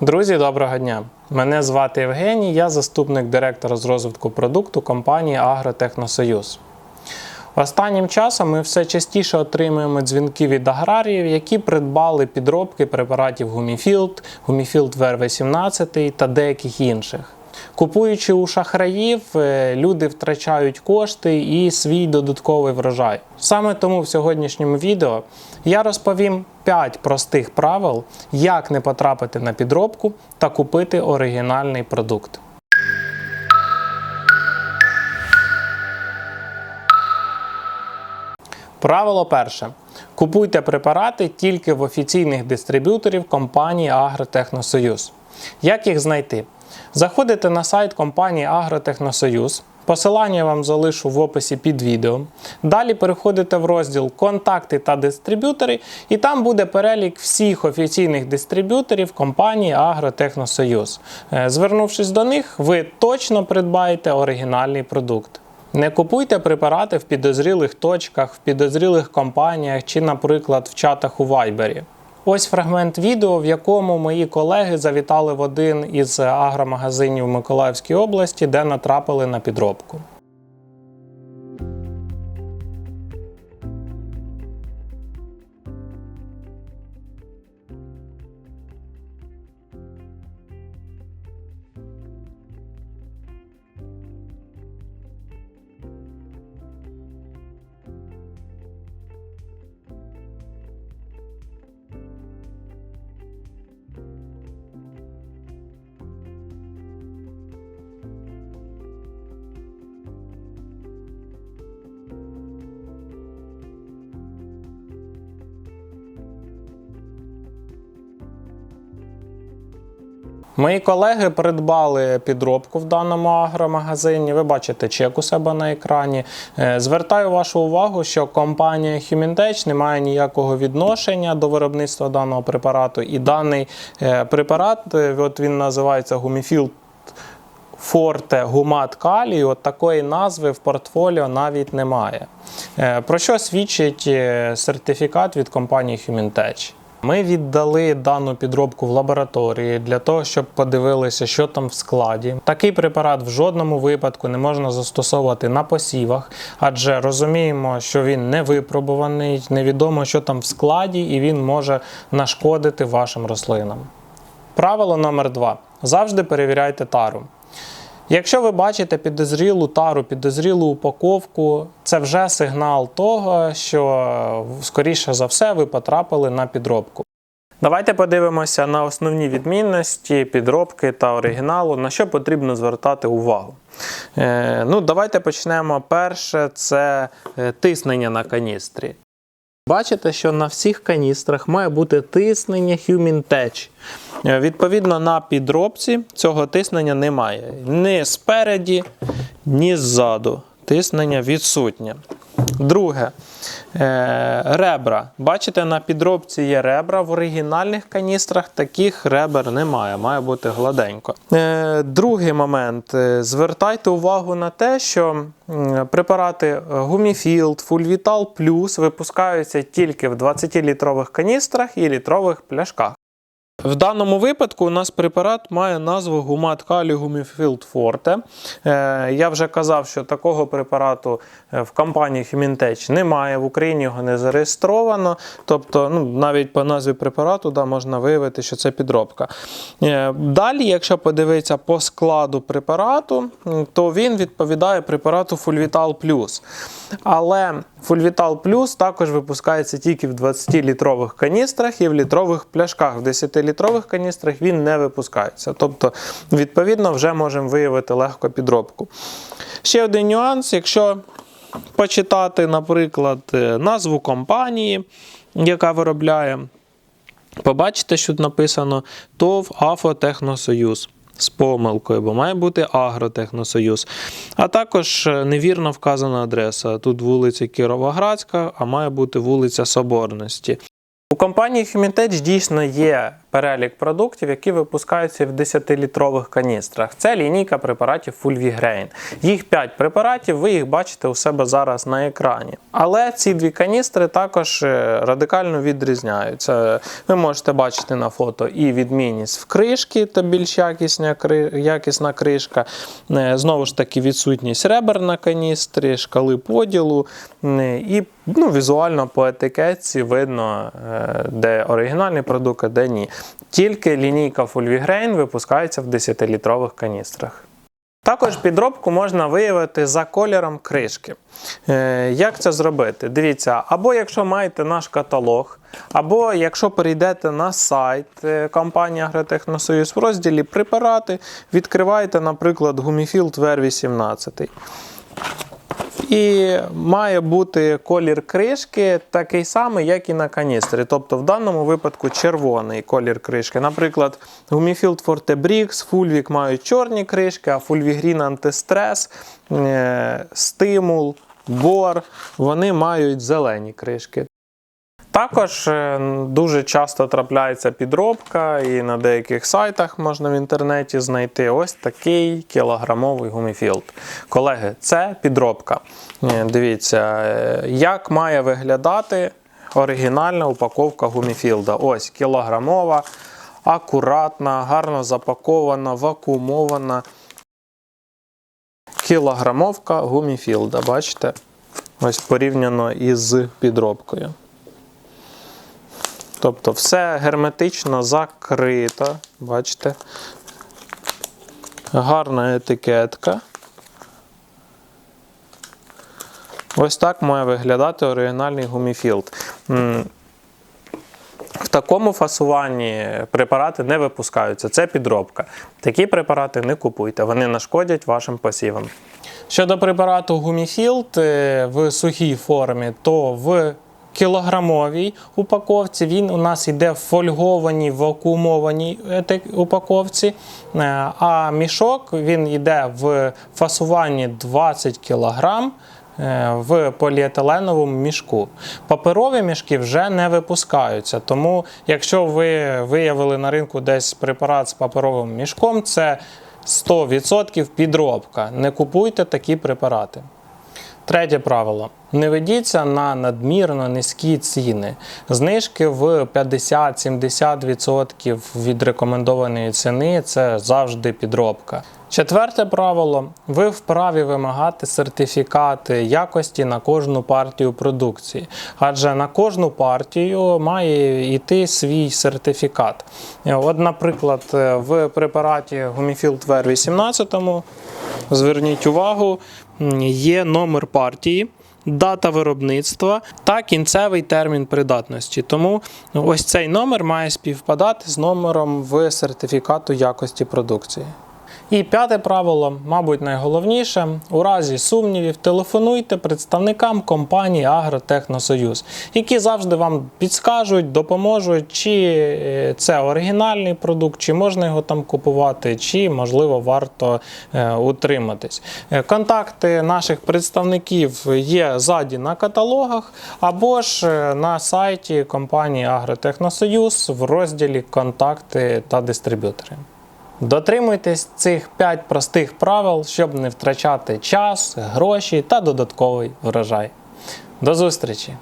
Друзі, доброго дня! Мене звати Євгеній, я заступник директора з розвитку продукту компанії Агротехносоюз. Останнім часом ми все частіше отримуємо дзвінки від аграріїв, які придбали підробки препаратів Гуміфілд, Гуміфілд ВР-18 та деяких інших. Купуючи у шахраїв, е, люди втрачають кошти і свій додатковий врожай. Саме тому в сьогоднішньому відео я розповім 5 простих правил, як не потрапити на підробку та купити оригінальний продукт. Правило перше. Купуйте препарати тільки в офіційних дистриб'юторів компанії Агротехносоюз. Як їх знайти? Заходите на сайт компанії Агротехносоюз. Посилання я вам залишу в описі під відео. Далі переходите в розділ Контакти та дистриб'ютори, і там буде перелік всіх офіційних дистриб'юторів компанії Агротехносоюз. Е, Звернувшись до них, ви точно придбаєте оригінальний продукт. Не купуйте препарати в підозрілих точках, в підозрілих компаніях чи, наприклад, в чатах у Вайбері. Ось фрагмент відео, в якому мої колеги завітали в один із агромагазинів Миколаївській області, де натрапили на підробку. Мої колеги придбали підробку в даному агромагазині. Ви бачите чек у себе на екрані. Е, Звертаю вашу увагу, що компанія Humintech не має ніякого відношення до виробництва даного препарату. І даний е, препарат, е, от він називається Гуміфілд Форте Гумат Калій, от такої назви в портфоліо навіть немає. Про що свідчить сертифікат від компанії Humintech? Ми віддали дану підробку в лабораторії для того, щоб подивилися, що там в складі. Такий препарат в жодному випадку не можна застосовувати на посівах, адже розуміємо, що він не випробуваний, невідомо, що там в складі, і він може нашкодити вашим рослинам. Правило номер два: завжди перевіряйте тару. Якщо ви бачите підозрілу тару, підозрілу упаковку, це вже сигнал того, що скоріше за все ви потрапили на підробку. Давайте подивимося на основні відмінності підробки та оригіналу, на що потрібно звертати увагу. Е, ну, давайте почнемо. Перше це е, тиснення на каністрі. Бачите, що на всіх каністрах має бути тиснення Human Touch. Е, Відповідно, на підробці цього тиснення немає. Ні спереді, ні ззаду. Тиснення відсутнє. Друге, е, ребра. Бачите, на підробці є ребра. В оригінальних каністрах таких ребер немає, має бути гладенько. Е, Другий момент. Звертайте увагу на те, що препарати Гуміфілд, Фульвітал Плюс випускаються тільки в 20-літрових каністрах і літрових пляшках. В даному випадку у нас препарат має назву Гумат Калі Гуміфілд Форте. Е, Я вже казав, що такого препарату е, в компанії Humintech немає, в Україні його не зареєстровано. Тобто, ну, навіть по назві препарату да, можна виявити, що це підробка. Е, Далі, якщо подивитися по складу препарату, то він відповідає препарату Fulvital Plus. Але Fulvital Plus також випускається тільки в 20-літрових каністрах і в літрових пляшках. В 10-літрових каністрах він не випускається. Тобто, відповідно, вже можемо виявити легко підробку. Ще один нюанс, якщо почитати, наприклад, е, назву компанії, яка виробляє, побачите, що тут написано ТОВ Афотехносоюз. З помилкою, бо має бути Агротехносоюз. А також е, невірно вказана адреса. Тут вулиця Кіровоградська, а має бути вулиця Соборності. У компанії Humintech дійсно є перелік продуктів, які випускаються в 10-літрових каністрах. Це лінійка препаратів Fulvigrain. Їх 5 препаратів, ви їх бачите у себе зараз на екрані. Але ці дві каністри також е, радикально відрізняються. Ви можете бачити на фото і відмінність в кришки, та більш якісна, якісна кришка. Е, Знову ж таки, відсутність ребер на каністрі, шкали поділу. е, І ну, візуально по етикетці видно, де оригінальний продукт, а де ні. Тільки лінійка Fulvigrain випускається в 10-літрових каністрах. Також підробку можна виявити за кольором кришки. Е, Як це зробити? Дивіться, або якщо маєте наш каталог, або якщо перейдете на сайт е, компанії Агротехносоюз в розділі препарати, відкриваєте, наприклад, гуміфілд VR18. І має бути колір кришки такий самий, як і на каністрі. Тобто в даному випадку червоний колір кришки. Наприклад, Gumifield Forte Brix, Fulvic мають чорні кришки, а Fulvigreen антистрес, стимул, бор вони мають зелені кришки. Також е, дуже часто трапляється підробка, і на деяких сайтах можна в інтернеті знайти ось такий кілограмовий гуміфілд. Колеги, це підробка. Е, Дивіться, е, як має виглядати оригінальна упаковка гуміфілда. Ось кілограмова, акуратна, гарно запакована, вакуумована. Кілограмовка гуміфілда. Бачите? Ось порівняно із підробкою. Тобто все герметично закрито. Бачите? Гарна етикетка. Ось так має виглядати оригінальний гуміфілд. В такому фасуванні препарати не випускаються. Це підробка. Такі препарати не купуйте, вони нашкодять вашим посівам. Щодо препарату Гуміфілд е, в сухій формі, то в кілограмовій упаковці він у нас йде в фольгованій вакуумованій упаковці, е, а мішок він йде в фасуванні 20 кілограм е, в поліетиленовому мішку. Паперові мішки вже не випускаються. Тому, якщо ви виявили на ринку десь препарат з паперовим мішком, це 100% підробка. Не купуйте такі препарати. Третє правило. Не ведіться на надмірно низькі ціни. Знижки в 50-70% від рекомендованої ціни це завжди підробка. Четверте правило: ви вправі вимагати сертифікати якості на кожну партію продукції, адже на кожну партію має йти свій сертифікат. От, наприклад, в препараті Gumifield VR18 зверніть увагу, є номер партії. Дата виробництва та кінцевий термін придатності. Тому ось цей номер має співпадати з номером в сертифікату якості продукції. І п'яте правило, мабуть, найголовніше: у разі сумнівів телефонуйте представникам компанії Агротехносоюз, які завжди вам підскажуть, допоможуть, чи е, це оригінальний продукт, чи можна його там купувати, чи можливо варто е, утриматись. Е, Контакти наших представників є ззаді на каталогах, або ж на сайті компанії Агротехносоюз в розділі Контакти та дистриб'ютори. Дотримуйтесь цих 5 простих правил, щоб не втрачати час, гроші та додатковий врожай. До зустрічі!